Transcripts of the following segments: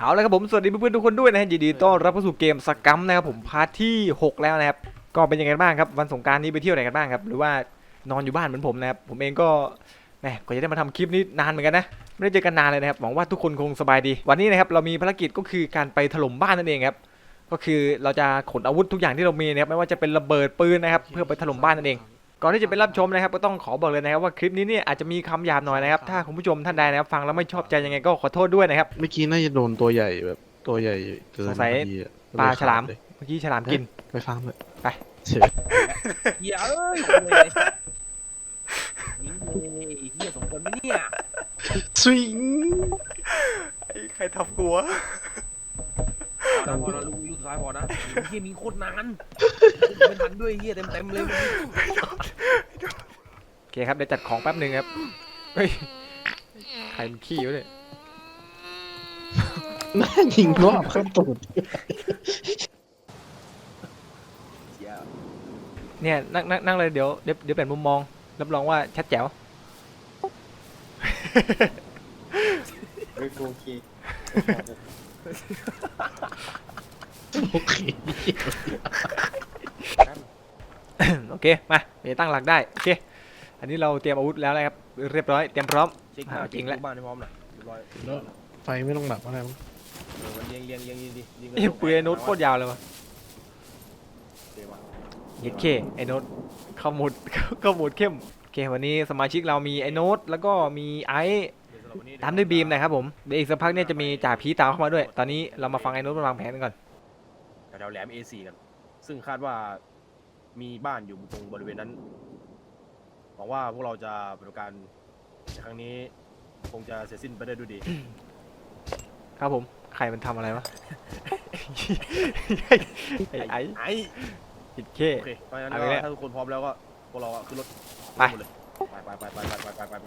เอาละครับผมสวัสดีเพื่อนๆทุกคนด้วยนะฮะยินดีต้อนรับเข้าสู่เกมสกัมนะครับผมพาร์ทที่ 6 แล้วนะครับก็เป็นยังไงบ้างครับวันสงกรารนี้ไปเที่ยวไหนกันบ้างครับหรือว่านอนอยู่บ้านเหมือนผมนะครับผมเองก็แหมก็จะได้มาทำคลิปนี้นานเหมือนกันนะไม่ได้เจอกันนานเลยนะครับหวังว่าทุกคนคงสบายดี วันนี้นะครับเรามีภารกิจก็คือการไปถล่มบ้านนั่นเองครับก็คือเราจะขนอาวุธทุกอย่างที่เรามีนะครับไม่ว่าจะเป็นระเบิดปืนนะครับเพื่อไปถล่มบ้านนั่นเอง ก่อนที่จะไปรับชมนะครับก็ต้องขอบอกเลยนะครับว่าคลิปนี้เนี่ยอาจจะมีคำหยาบหน่อยนะครับถ้าคุณผู้ชมท่านใดนะครับฟังแล้วไม่ชอบใจยังไงก็ขอโทษด้วยนะครับ เมื่อกี้น่าจะโดนตัวใหญ่แบบตัวใหญ่เกินสงสัย พอดีอะปลาฉลามเลยเมื่อกี้ฉลามกิน ไปฟาร์มเลยไป เฉยเหี้ยเอ้ยโวยไอ้สัสยิงเลยไอ้เหี้ยสมควรไหมเนี่ยสวิง ใครทับกลัวพอนะพอนะลูกลูกสุดท้ายพอ นะไอ้เหี้ยมีโคตรนานไม่ทันด้วยเหี้ยเต็มเต็มๆเลยโอเคครับเดี๋ยวจัดของแป๊บหนึ่งครับ เฮ้ย ใครมันขี้วะเนี่ยน่ายิงรอบเข้าตูดเหี้ยเนี่ยนั่งนั่งนั่งเลยเดี๋ยวเดี๋ยวเดี๋ยวเปลี่ยนมุมมอง รับรองว่าชัดแจ๋วโอเค โอเคโอเค มาเดี๋ยวตั้งหลักได้ โอเค อันนี้เราเตรียมอาวุธแล้วนะครับ เรียบร้อย เตรียมพร้อมเช็คหน้าอ่าจจริริงงแล้แล้ววบ้านให้พร้อมหน่อยเรียบร้อยแล้วไฟไม่ต้องดับอะไรมั้งเออมันเรียงเรียงเรียงยิงดิยิงเอ้ยปืนไอ้โน้ตโคตรยาวเลยวะเดี๋ยวว่ะเย็ดเคไอ้โน้ตเข้าโหมดเข้าโหมดเข้ม โอเค วันนี้สมาชิกเรามีไอ้โน้ตแล้วก็มีไอซ์เดี๋ยวสำหรับวันนี้ตามด้วยบีมนะครับผม เดี๋ยวอีกสักพักเนี่ยจะมีจ่าผีตามเข้ามาด้วย ตอนนี้เรามาฟังไอ้โน้ตมันวางแผนกันก่อนแถวๆแหลม A4 กัน ซึ่งคาดว่ามีบ้านอยู่ตรงบริเวณนั้น หวังว่าพวกเราจะปฏิบัติการในครั้งนี้คงจะเสร็จสิ้นไปได้ด้วยดี ครับผมใครมันทำอะไรวะ ไอ้ไอ้ไอ้ผิดเค โอเคเพราะฉะนั้นเอาก็ไปแล้วถ้าทุกคนพร้อมแล้วก็พวกเราอะขึ้นรถไป หมดเลยไปไปไปไปไปไปไปไปไป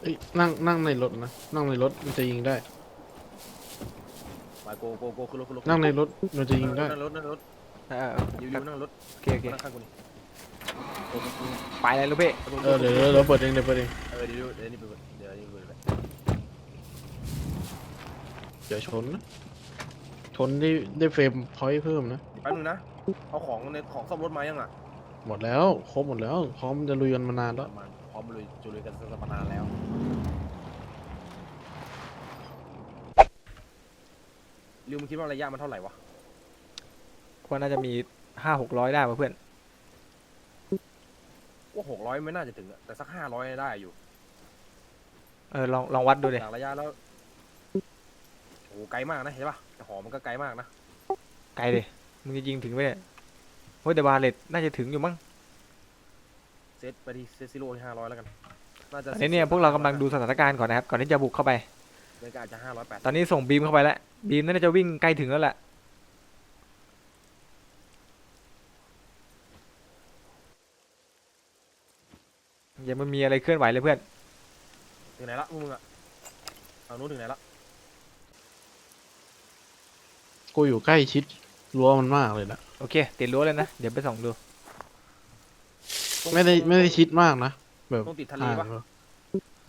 เอ้ยนั่งนั่งในรถนะ นั่งในรถมันจะยิงได้ไป โกโกโกขึ้นรถขึ้นรถนั่งในรถมันจะยิงได้นั่งรถนั่งรถเออยิวคยิรับวนั่งรถโอเคโอเคนั่งข้างกูนี่ไปเลยลูกพี่เออเดี๋ยวเดี๋ยวเดี๋ยวเปิดเองเดี๋ยวเปิดเองเออเดี๋ยวเดี๋ยวนี่ไปก่อนเดี๋ยวนี่ไปก่อนเดี๋ยวชนนะชนได้ได้เฟรมพอยต์เพิ่มนะแป๊บนึงนะเอาของในของซ่อมรถมายังอะหมดแล้วครบหมดแล้วพร้อมจะลุยกันมานานปแล้วระมาณพร้อมลุยจุลุยกันสักประมาณแล้ว ริวมึงคิดว่าระยะมันเท่าไหร่วะว่าน่าจะมีห้าหกร้อยได้ป่ะเพื่อน ว่าหกร้อยไม่น่าจะถึงอะแต่สักห้าร้อยได้อยู่เออลองลองวัดดูเลยจากระยะแล้วโอ้โหไกลมากนะเห็นปะแต่หอมันก็ไกลมากนะไกลเลยมึงจะยิงถึงไหมเนี่ยโอ้ยแต่บาเลตน่าจะถึงอยู่มั้งเซตไปที่เซตซิโร่ที่ห้าร้อยแล้วกันน่าจะอันนี้เนี่ยพวกเรากำลังดูสถานการณ์ก่อนนะครับก่อนที่จะบุกเข้าไปเมกาอาจจะห้าร้อยแปดตอนนี้ส่งบีมเข้าไปแล้ว บีมน่าจะวิ่งใกล้ถึงแล้วแหละยังไม่มีอะไรเคลื่อนไหวเลยเพื่อน ถึงไหนละพวกมึงอะฝั่งนู้นถึงไหนละกูอยู่ใกล้ชิดรั้วมันมากเลยนะโอเคติดรั้วเลยนะ เดี๋ยวไปส่องดูไม่ได้ไม่ได้ชิดมากนะ แบบต้องติดทะเลปะห่าง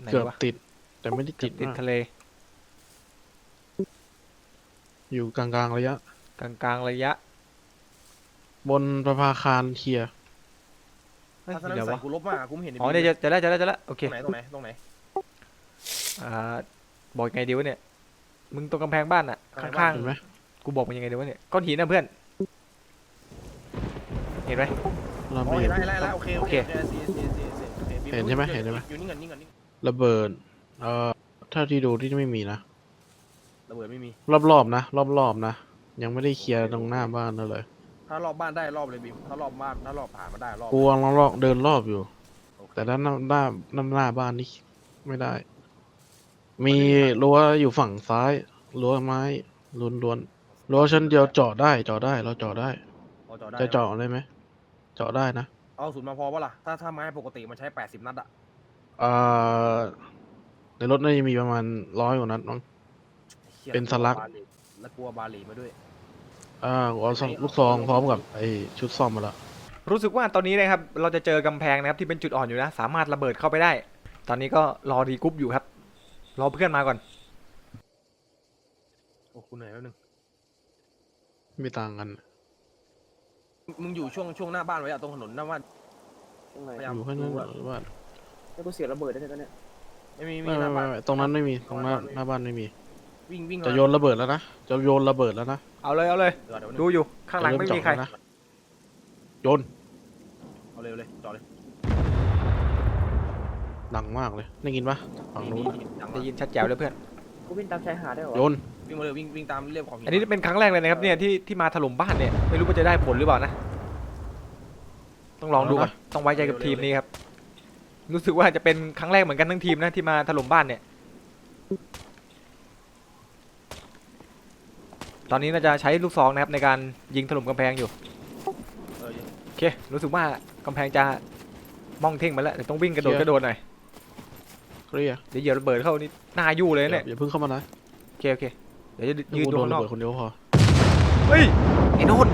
ไหนเกือบวะติด แต่ไม่ได้ติดติดมากทะเล อยู่กลางๆระยะ กลางๆระยะบนประภาคารเคลียร์เฮ้ยถ้าฉะนั้นเดี๋ยวใส่วะกูลบมากกูไม่เห็นในอ๋อบิเนี่ยลจะจะได้จะได้จะได้โอเคตรงไหนตรงไหนตรงไหน อ่าบอกยังไงดีวะเนี่ยมึงตรงกำแพงบ้านอะกำแพงบ้าข้านงเห็นไหมๆกูบอกมันยังไงดีวะเนี่ยก้อนหินนะเพื่อน เห็นไหม เราอ๋อไม่เห็เห็นนแล้วเห็นแล้วโอเคโอโอเคเคสีสีสีสีโอคบิลเห็นใช่ไหมเห็นใช่ไหม อยู่นิ่งกันนิ่งกันนิ่งระเบิดเอ่อถ้าที่ดูที่ไม่มีนะ ระเบิดไม่มี รอบๆนะรอบๆนะ ยังไม่ได้เคลียร์ตรงหน้าบ้านนั่นเลยถ้ารอบบ้านได้รอบเลยบิมถ้ารอบบ้านถ้ารอบผ่านมาได้รอบกูกำลังลอกเดินรอบอยู่ โอเค แต่ด้านหน้าด้านหน้าหน้าบ้านนี่ไม่ได้ มีรั้วอยู่ฝั่งซ้ายรั้วไม้ล้วนล้วนๆรั้วชั้นเดียวเจาะได้เจาะได้เราเจาะได้ พอเจาะได้จะเจาะได้ไหมเจาะได้นะเอาศูนย์มาพอปะล่ะถ้าถ้าไม้ปกติมันใช้แปดสิบนัดอะเอ่อในรถน่าจะมีประมาณร้อยกว่านัดมั้ง หี้ยเป็นสลักบาลีแล้วกลัวบาหลีมาด้วย อ่ากูเอาซองลูกซองพร้อมกับไอชุดซ่อมมาแล้วรู้สึกว่าตอนนี้นะครับ เราจะเจอกำแพงนะครับที่เป็นจุดอ่อนอยู่นะ สามารถระเบิดเข้าไปได้ ตอนนี้ก็รอรีกรุ๊ปอยู่ครับ รอเพื่อนมาก่อนกูเหนื่อยแป๊บนึง ไม่ต่างกัน มึงอยู่ช่วงช่วงหน้าบ้านไว้อะตรงถนนหน้าบ้าน ตรงไหนพยายาม อยู่แค่นั้นดูอะหรือว่าแล้วกูเสียระเบิดได้เลยตอนเนี้ยไม่มีมีไม่หไม่น้าบ้าน ไม่ตรงนั้นไม่มีตรงหน้าหน้าบ้านไม่มี วิ่งวิ่งจะมาโยนระเบิดแล้วนะ จะโยนระเบิดแล้วนะเอาเลยเอาเลยเดี๋ยวเดี๋ยวดูอยู่ข้างหลังไม่มีใคร จะเริ่จอดแล้วนะโยนเอาเร็วเลยจอดเลยดังมากเลยได้ยินปะฝั่งนู้นนี่ดังมาได้กยินชัดแจ๋วเลยเพื่อน กูวิ่งตามชายหาดได้เหรอโยนวิ่งมาเลยวิ่งวิ่งตามเรียบของหินอันนี้เป็นครั้งแรกเลยนะครับเนี่ยที่ที่มาถล่มบ้านเนี่ยไม่รู้ว่าจะได้ผลหรือเปล่านะ ต้องลองดูก่อนต้องไว้ใจกับทีมนี้ครับ รู้สึกว่าจะเป็นครั้งแรกเหมือนกันทั้งทีมนะที่มาถล่มบ้านเนี่ย ตอนนี้น่าจะใช้ลูกซองนะครับในการยิงถล่มกำแพงอยู่เออโอเครู้สึกว่ากำแพงจะมองเท่งมาแล้วเดี๋ยวต้องวิ่งกระโดดกระโดดหน่อยเคลียร์เดี๋ยวเหยียบระเบิดเข้านี่หน้ายู่เลยเนี่ยอย่าเพิ่งเข้ามานะโอเคโอเคเดี๋ยวจะยืนกูดูโดนข้างนระอกเบิดคนเดียวพอเฮ้ยไอ้โนด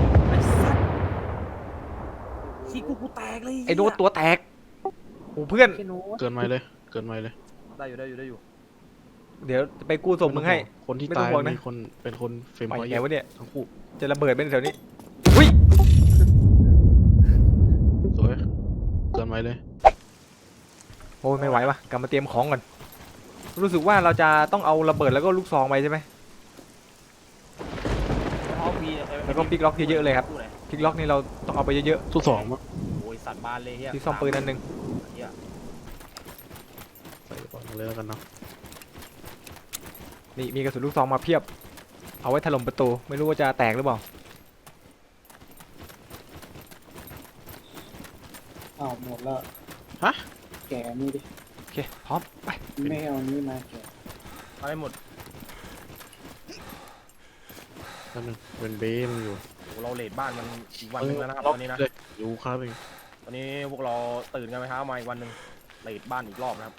ขี้กูกูแตกเลยไอ้โนดตัวแตกโอ้เพื่อนแค่โน้ตเกินไปเลยเกินไปเลยได้อยู่ได้อยู่ได้อยู่ เดี๋ยวจะไปกู้ศพมึงให้ คนที่ไม่ต้อตางยห่วงนะ มีคนเป็นคนเฟรมไปพอยต์ไงวะเนี่ย ทั้งคู่จะระเบิดเป็นแถวนี้อุ้ยสวยเกินไปเลยโอ้ยไม่ไหววะกลับมาเตรียมของก่อน รู้สึกว่าเราจะต้องเอาระเบิดแล้วก็ลูกซองไปใช่ไหมเอาพีเอ้ยแล้วก็ปิกล็อกเยอะๆเลยครับตู้ไหนพลิกล็อกนี่เราต้องเอาไปเยอะทุกสองมั้งโอ้ยสัตว์บานเลยเฮียๆที่ซ่อมปืนนั่นหนึงเฮียใส่ก่อนเลยแล้วกันเนาะ นี่มีกระสุนลูกซองมาเพียบ เอาไว้ถล่มประตู ไม่รู้ว่าจะแตกหรือเปล่าอ้าวหมดแล้วฮะ แกะนี่ดิโอเคพร้อมไปไม่เอานี้มาแกะเอาให้หมดแป๊บนึงเป็นเบ้มันอยู่โอ้เราเลดบ้านมันอีกวันหนึงแล้วนะครับล็ตอกอนนี้นะ เลยอยู่ครับเองตอนนี้พวกเราตื่นกันไปเช้ามาอีกวันหนึ่งเลดบ้านอีกรอบนะครับ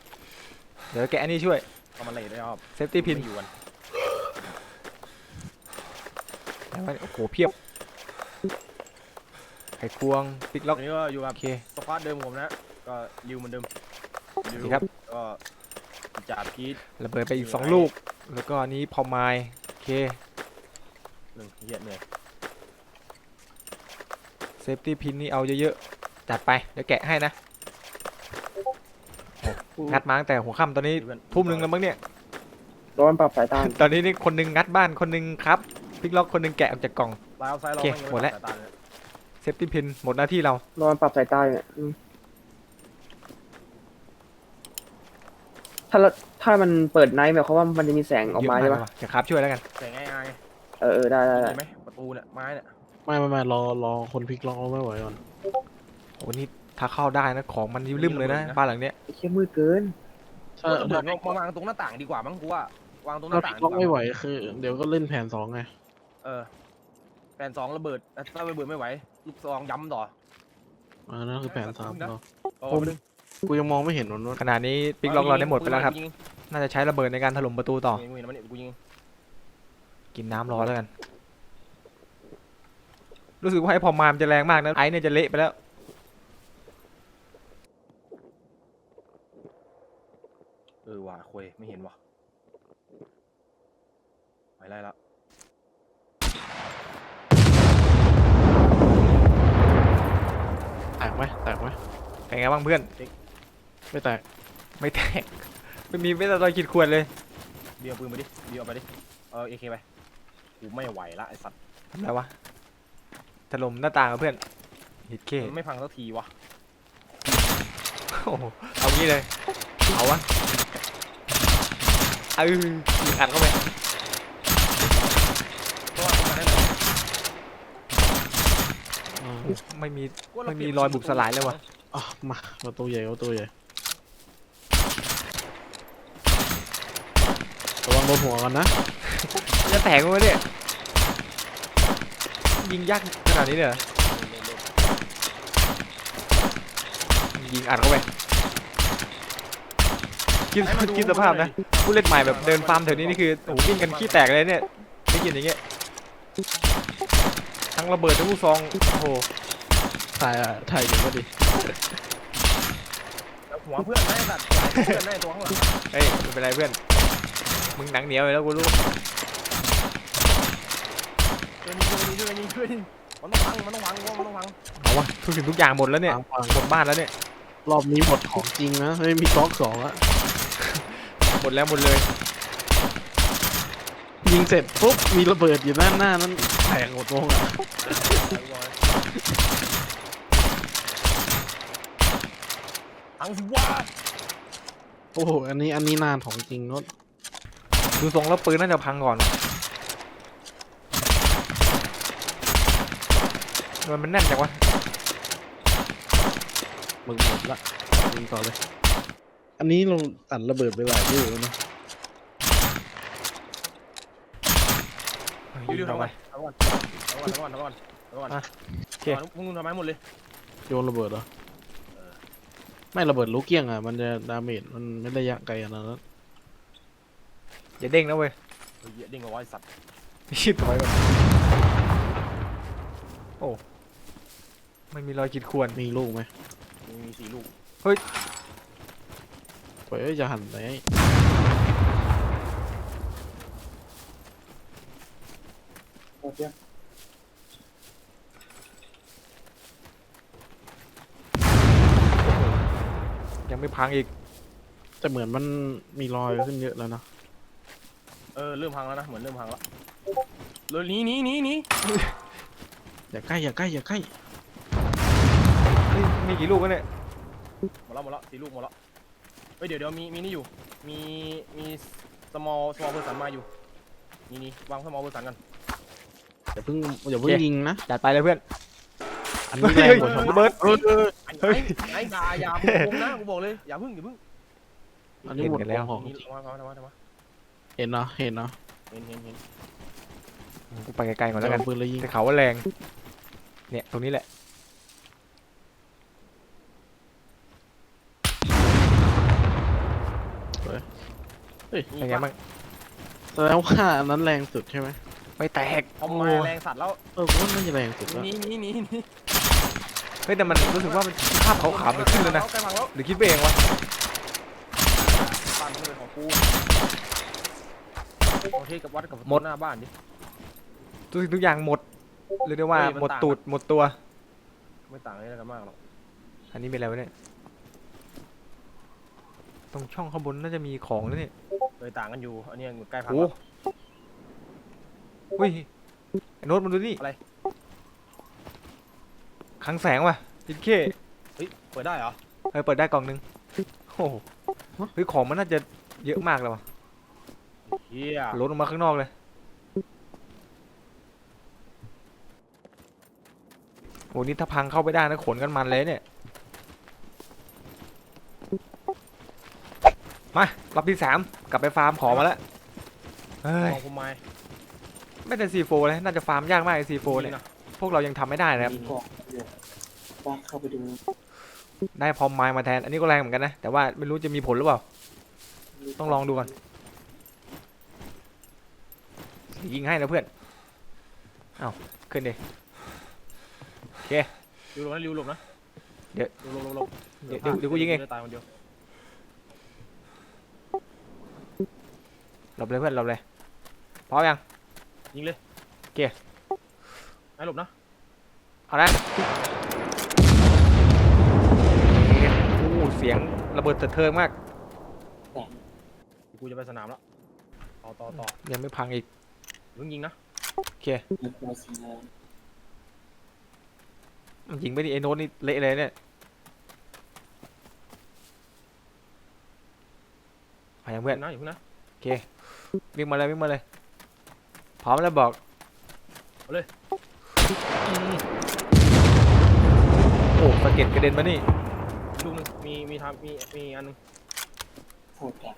เดี๋ยวแกะอันนี้ช่วย ก็มาเลดได้รอบเซฟตี้พินไม่อยู่กันโอ้โหเพียบไขควงพลิกล็ตออกนนี้ก็อยู่กัโอบเคสควอตเดิมของผมนะ ก็ริวเหมือนเดิมริวดีครับ ก็จ่าพีทระเบิดไปอีกสองลูก แล้วก็อันนี้พอไมล์โอเคหนึ่งเฮียเหนื่อยเซฟตี้พินนี่เอาเยอะๆจัดไป เดี๋ยวแกะให้นะโอ้ งัดมาตั้งแต่หัวค่ำตอนนี้เพื่อนทุ่มหนึ่งแล้วมั้งเนี่ยร้อนปรับสายตาตอนนี้นี่คนหนึงงัดบ้านคนหนึงครับ พลิกล็อกคนหนึงแกะออกจากกล่อง ลายเอาไซด์เราโอเคไม่ยังหมดแล้วตัสายตาเยเซฟตี้พินหมดหน้าที่เราร้อนปรับสายตาอยู่เนี่ยอืมถ้าเราถ้ามันเปิดไนท์แบบเขามว่ามันจะมีแสงออกมาเยใช่อะปะว่จะครับช่วยแล้วกันแต่งไอ้ไอ้เออเออได้ได้ได้เห็นไหมประตูเนี่ยไม้เนี่ยไม่ไม่ไม่รอรอคนพลิกล็อกเอาไม่ไหวก่อนโอ้นี่ ถ้าเข้าได้นะของมันริมเลยนะบ้านหลังเนี้ยไอ้เชี่ยมืดเกินถ้าเปิถ้าดมาวางตรงหน้าต่างดีกว่ามั้งกูว่าวางตรงหถ้าน้าพต่าลิงกล็อกดีว่าไม่ไหวคือ เดี๋ยวก็เล่นแผนสองไงเออแผนสองระเบิดถ้าระเบิดไม่ไหวลูกซองย้ำต่ออ่านั่นคือแผนสามเนาะโอ้ผมดึงกูยังมองไม่เห็นมันว่าขณะนี้พลิกล็อกเราได้หมดไปแล้วครับยิงน่าจะใช้ระเบิดในการถล่มประตูต่อยิงยิงมันนี่กูยิงกินน้ำรอแล้วกัน รู้สึกว่าไอ้พอมามนจะแรงมากนะไอ้เนี่ยจะเละไปแล้ว ออว่ะคุยไม่เห็นว่ะไปไล่ละแตกไหมแตกไหมเป็นไงบ้างเพื่อน ไม่แตกไม่แตก ไม่มีไม่แต่ตอนขีดขวดเลยเบียร์ปืนไปดิเบียร์เอาไปดิ เออเอเคไป กูไม่ไหวละไอสัตว์ทำอะไรวะถล่มหน้าต่างกับเพื่อนฮิตเคมันไม่พังสักทีวะโอ้โหเอางี้เลย เอาวะเออยิงอัดเข้าไปเพราะว่าตรงนั้นน่ะอ่าไม่มีกูว่าเราไม่มีเปลี่นรอยบุบสลายเลยว่ะอะมาประตูใหญ่ประตูใหญ่ระวังโดนหัวกันนะจะแตกมั้ยเนี่ยยิงยากขนาดนี้เลยเหรอยิงอัดเข้าไป คิดให้มาดูคิดสภาพนะผู้เล่นใหม่แบบเดินฟาร์มแถวนี้นี่คือโอ้โหวิ่งกันขี้แตกเลยเนี่ยได้ยินอย่างเงี้ยทั้งระเบิดทั้งลูกซองโอ้โหถ่ายอะถ่ายอยู่ก็ดีแล้วหัวเพื่อนไม่สัตว์เพื่อนไม่ตัวข้างหลังเฮ้ยไม่เป็นไรเพื่อนมึงหนังเหนียวอยู่แล้วกูรู้ช่วยนี่ช่วยนี่ช่วยนี่ช่วยนี่มันต้องพังมันต้องพังมันต้องพังเอาวะทุกสิ่งทุกอย่างหมดแล้วเนี่ยฟังฟังหมดบ้านแล้วเนี่ยรอบนี้หมดของจริงนะเฮ้ยมีก๊อกสองอะ หมดแล้วหมดเลย ยิงเสร็จปุ๊บมีระเบิดอยู่ด้านหน้านั้นแตกหมดวงอะพังสิว่าโอ้โหอันนี้อันนี้นานของจริงโนดดูทรงแล้วปืนน่าจะพังก่อน มันมันแน่นจังวะ มึงหมดละยิงต่อเลย อันนี้ลงอัดระเบิดไปหลายลูกแล้วนะอยู่ดูเอาทำไปไมทำก่อนทำก่อนทำก่อนทำก่อนทำก่อนอะโอเคมึงทำไมหมดเลยโยนระเบิดเหรอไม่ระเบิดลูกเกี้ยงอะมันจะดาเมจมันไม่ได้ยะไกลขนาดนั้นอย่าเด้งนะเว้ยเฮ้ยเด้งกับว่าไอ้สัตว์ชิบถอยก่อนโอ้ไม่มีรอยขีดข่วนมีลูกไหมมีมีสี่ลูกเฮ้ย จะหันไหนหมดยังยังไม่พังอีก แต่เหมือนมันมีรอยขึ้นเยอะแล้วนะเออเริ่มพังแล้วนะเหมือนเริ่มพังแล้วเลยหนีหนีหนีหนีอย่าใกล้อย่าใกล้อย่าใกล้เฮ้ยมีกี่ลูกวะเนี่ยหมดแล้วหมดแล้วสี่ลูกหมดแล้ว เฮ้ยเดี๋ยวเดี๋ยวมีมีนี่อยู่ มีมี small small person มาอยู่ นี่นี่วาง small person กัน อย่าเพิ่งอย่าเพิ่งยิงนะจัดไปเลยเพื่อน อันนี้แรงกว่าชาวระบ้านเบิดเออเออเฮ้ย ไอ้ด่าอย่ามึงโกงนะกูบอกเลยอย่าพึ่งอย่าพึ่งอันนี้หมดเห็นกันแล้ว ของนี่จริงมามามามาเห็นเนาะเห็นเนาะเห็นเห็นเห็นกูไปไกลๆก่อนแล้วกันเอาปืนเลยยิงแต่เขาว่าแรง เนี่ยตรงนี้แหละ เฮ้ย เป็นไงบ้างแสดงว่าอันนั้นแรงสุดใช่ไหมไม่แตกเอามาแรงสัตว์แล้วเออผมว่าน่าจะแรงสุดแล้วหนี่นี่นี่นี่เฮ้ยแต่มันรู้สึกว่ามันภาพขาวๆมันขึ้นแล้วนะใกล้พังแล้วหรือคิดไปเองวะบ้านมันเป็นของกูโอเคกับวัดกับหน้าบ้านดิ ทุกสิ่งทุกอย่างหมดเรียกได้ว่าเฮ้ยมันหมดต่าง ตูดหมดตัว ไม่ต่างอะไรกันมากหรอกอันนี้เป็นอะไรวะเนี่ย ตรงช่องข้างบนน่าจะมีของแล้วเนี่ยเลยต่างกันอยู่ อันนี้ใกล้พังโอ้แล้วเฮ้ยไอ้โน้ตมันดูนี่อะไรคลังแสงว่ะจิเคเฮ้ยเปิดได้เหรอเออเปิดได้กล่องหนึงโอ้โหเฮ้ยของมันน่าจะเยอะมากแล้วว่ะเฮียล้นออกมาข้างนอกเลยโหนี่ถ้าพังเข้าไปได้นะขนกันมันเลยเนี่ย มารอบที่สามกลับไปฟาร์มของมาแล้วเฮ้ยมองกูไม้ไม่แต่ซีโฟเลยน่าจะฟาร์มยากมากไอซีโฟเนี่ย พวกเรายังทำไม่ได้นะครับมีกล่องเดี๋ยวบ้านเข้าไปดูได้พอมไม้มาแทน อันนี้ก็แรงเหมือนกันนะ แต่ว่าไม่รู้จะมีผลหรือเปล่า ต้องลองดูก่อนยิงให้นะเพื่อน เอ้าขึ้นดิ ริวหลบนะริวหลบนะเดี๋ยว หลบหลบหลบเดี๋ยวเดี๋ยวเดี๋ยวกูยิงเอง ตายคนเดียว หลบเลยเพื่อนหลบเลยพร้อมยังยิงเลยโอเคไอ้หลบนะเอานะโอ้เสียงระเบิดเถิดเทิงมากกูจะไปสนามแล้วต่อต่อต่อยังไม่พังอีกเพิ่งยิงนะโอเคเล็กน้อยสีแดงมันยิงไปดิไอ้โน้ตนี่เละเลยเนี่ยเอายังเพื่อนนะอยู่าเพิ่งนะ วิ่งมาเลยวิ่งมาเลย พร้อมแล้วบอกเอาเลยอืมโอ้สะเก็ดกระเด็นมานี่ลูกหนึงมีมีทำมีมีอันหนึงโหดจัด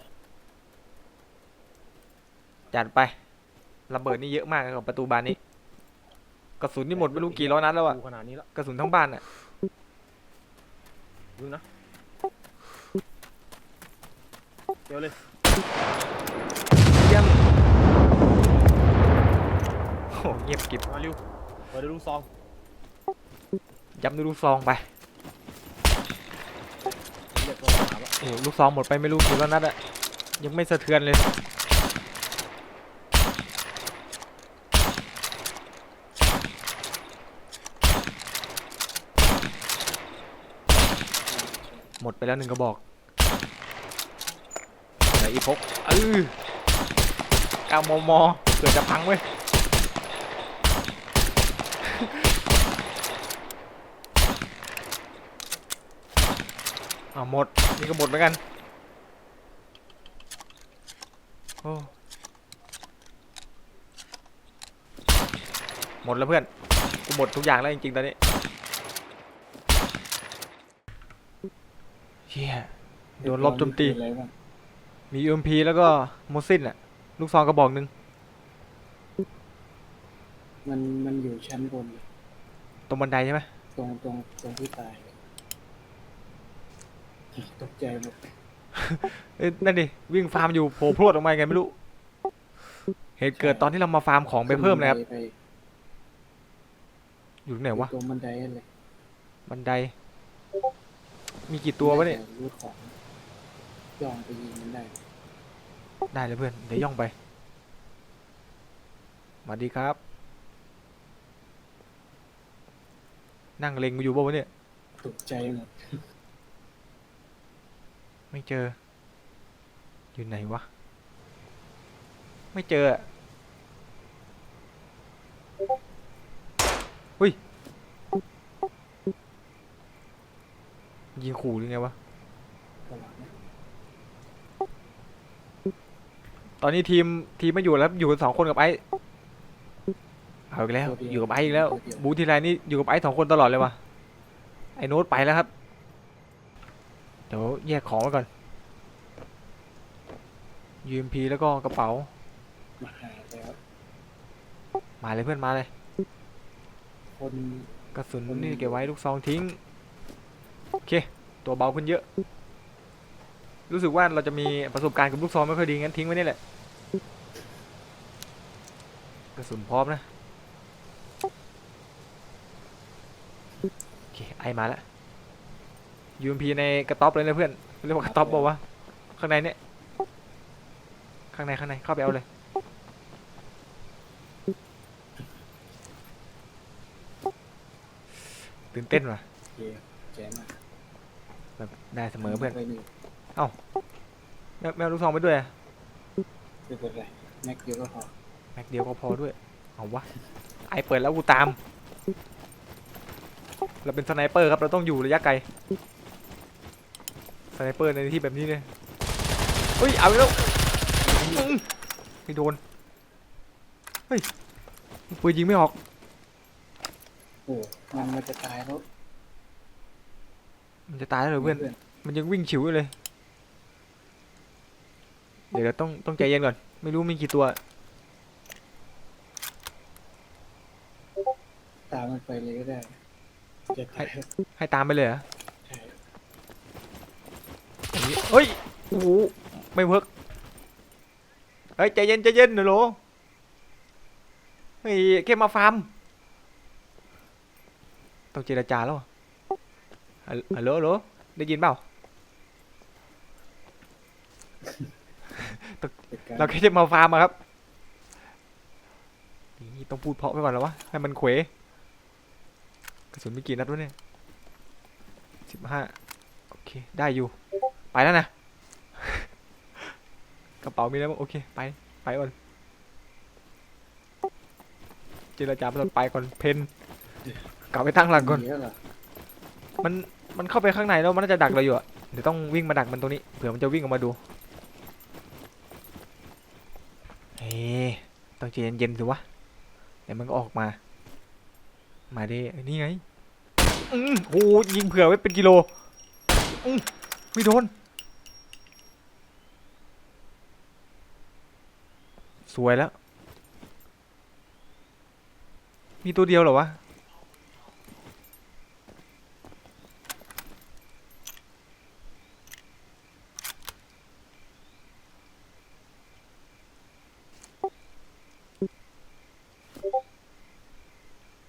จัดไประเบิดนี่เยอะมากกับประตูบานนี้ กระสุนนี่หมดไม่รู้กี่ร้อยนัดแล้วอะกูขนาดนี้แล้วกระสุนทั้งบ้านอะเพิ่งนะเดี๋ยวเลย หเงียบกริบมาเร็วมาเร็วลูซองย้ำดูซองไปโอ้ลูกซองหมดไปไม่รู้กี่แลนัดอะยังไม่สะเทือนเลย หมดไปแล้วหนึ่งกระบอกไหนอีพกเออเก้ามมเกิดจะพังเว้ย อ่าหมด นี่ก็หมดเหมือนกันโอ้หมดแล้วเพื่อน กูหมดทุกอย่างแล้วจริงๆตอนนี้เฮียโดนลบโจมตีอะไรบ้างมี UMP แล้วก็โมซินอะลูกซองกระบอกหนึ่งมันมันอยู่ชั้นบน ตรงบันไดใช่ไหมตรงตรงตรงที่ตาย ตกใจหมดเอ้ยนั่นดิวิ่งฟาร์มอยู่โผล่พรวดออกมาไงไม่รู้ เหตุเกิดตอนที่เรามาฟาร์มของไปเพิ่มนะครับ ไปอยู่ตรงไหนวะ ตรงบันไดนั่นเลยบันได มีกี่ตัววะเนี่ยรูดของย่องไปยิงมันได้ได้เลยเพื่อน เดี๋ยวย่องไปสวัสดีครับ นั่งเล็งกูอยู่บ่าวะเนี่ย ตกใจหมด ไม่เจอ อยู่ไหนวะ ไม่เจออุ้ย ยิงขู่หรือไงวะตอนะตอนนี้ทีมทีมไม่อยู่แล้วอยู่กันสองคนกับไอ้เอาอีกแล้ว อยู่กับไอ้อีกแล้ว บูทีไรนี่อยู่กับไอ้สองคนตลอดเลยวะไอ้โน้ตไปแล้วครับ เดี๋ยวแยกของไว้ก่อน UMP แล้วก็กระเป๋า มาหาแล้วมาเลยเพื่อนมาเลย คนกระสุนนี่เก็บไว้ลูกซองทิ้ง โอเค ตัวเบาขึ้นเยอะ รู้สึกว่าเราจะมีประสบการณ์กับลูกซองไม่ค่อยดีงั้นทิ้งไว้นี่แหละ กระสุนพร้อมนะ โอเค ไอมาแล้ว UMP ในกระต๊อบเลยนะเพื่อนเรียกว่ากระต๊อบบอกว่าวะข้างในเนี่ยข้างในข้างในเข้าไปเอาเลยตื่นเต้นว่ะเกแจมากแบบได้เสมอเพื่อนไปหนึ่งแมวแมวลูกซองไปด้วยอะไม่เป็นไรแม็กเดียวก็พอแม็กเดียวก็พอด้วยเอาวะไอเปิดแล้วกูตาม เราเป็นสไนเปอร์ครับเราต้องอยู่ระยะไกลส ไนเปอร์ในที่แบบนี้เนี่ยเฮ้ยเอาอีกแล้วอื้อไม่โดนเฮ้ยปืนยิงไม่ออกโอ้มันมันจะตายแล้วมันจะตายแล้วเหรอเพื่อนมันยังวิ่งฉิวอยู่เลย เดี๋ยวเราต้องต้องใจเย็นก่อน ไม่รู้มีกี่ตัวตามมันไปเลยก็ได้จะตายแล้วให้ตามไปเลยเหรอใช่อย่างนี้ เฮ้ยโอ้โหไม่เวิร์กเฮ้ยใจเย็นใจเย็นหน่อยโหลเฮ้ยแค่มาฟาร์มต้องเจรจาแล้วอะฮัลฮัลโหลฮัลโหลได้ยินเปล่าจัดการเราแค่จะมาฟาร์มอะครับนี่ต้องพูดเพราะไปก่อนแล้ววะให้มันเขวกระสุนมีกี่นัดวะเนี่ยสิบห้าโอเค ได้อยู่ ไปแล้วนะ กระเป๋ามีแล้วมั้งโอเค ไป ไปก่อน เจรจาไปก่อนไปก่อนเพนกลับไปตั้งหลักก่อน เยอะเหรอมัน มันเข้าไปข้างในแล้วมันน่าจะดักเราอยู่อะเดี๋ยวต้องวิ่งมาดักมันตรงนี้ เผื่อมันจะวิ่งออกมาดู เฮ้ต้องใจเย็นๆสิวะ เดี๋ยวมันก็ออกมา มาดินี่ไง อือโอ้ยิงเผื่อไว้เป็นกิโล อือไม่โดน สวยแล้ว มีตัวเดียวเหรอวะ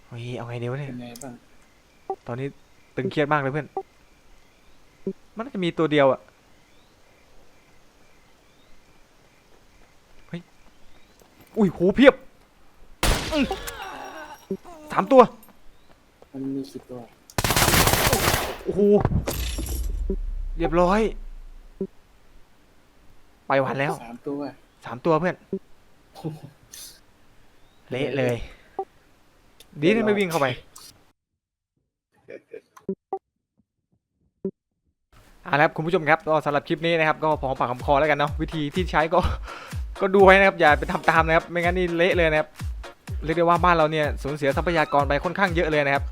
เฮ้ย เอาไงเดียวะเนี่ย เป็นไงบ้าง ตอนนี้ตึงเครียดมากเลยเพื่อน มันน่าจะมีตัวเดียวอะเฮ้ย อุ้ยโหเพียบอื้อสามตัว มันมีกี่ตัวโอ้โห เรียบร้อย ไปวันแล้ว สามตัวสามตัวเพื่อน เละเลย ดีที่ไม่วิ่งเข้าไป เอาละครับคุณผู้ชมครับก็สำหรับคลิปนี้นะครับ ก็พอปากคำคอแล้วกันเนาะวิธีที่ใช้ก็ ก็ดูไว้นะครับอย่าไปทำตามนะครับไม่งั้นนี่เละเลยนะครับเรียกได้ว่าบ้านเราเนี่ยสูญเสียทรัพยากรไปค่อนข้างเยอะเลยนะครับ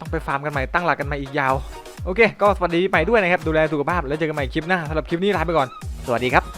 ต้องไปฟาร์มกันใหม่ตั้งหลักกันใหม่อีกยาว โอเค ก็สวัสดีปีใหม่ด้วยนะครับ ดูแลสุขภาพแล้วเจอกันใหม่คลิปหน้าสำหรับคลิปนี้ลาไปก่อน สวัสดีครับ